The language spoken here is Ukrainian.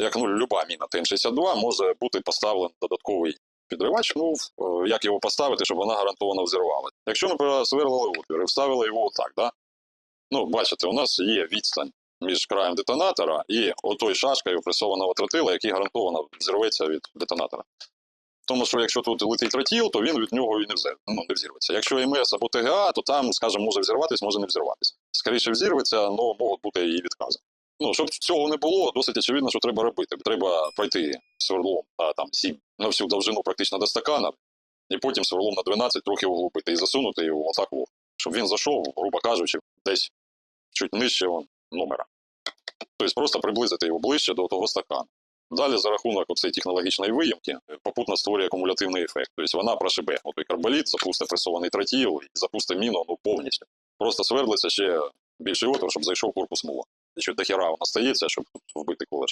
як ну, люба міна ТН-62, може бути поставлений додатковий підривач. Ну, е, як його поставити, щоб вона гарантовано взірвалася. Якщо ми просверлили отвір і вставили його отак, да? ну, бачите, у нас є відстань між краєм детонатора і отой шашкою пресованого тротила, який гарантовано взірветься від детонатора. Тому що якщо тут летить тротіл, то він від нього і не, взір, ну, не взірветься. Якщо МС або ТГА, то там, скажімо, може взірватися, може не взірватися. Скоріше взірветься, але можуть бути і відкази. Ну, щоб цього не було, досить очевидно, що треба робити. Треба пройти сверлом а, там, 7 на всю довжину практично до стакана, і потім сверлом на 12 трохи углубити і засунути його отак, щоб він зайшов, грубо кажучи, десь чуть нижче номера. Тобто просто приблизити його ближче до того стакана. Далі за рахунок цієї технологічної виїмки попутно створює акумулятивний ефект. Тобто вона прошибе отой карболіт, запустить пресований тротіл і запустить міну ну, повністю. Просто свердлиться ще більший отвор, щоб зайшов корпус мула. Що дохера вона стається, щоб вбити колечок.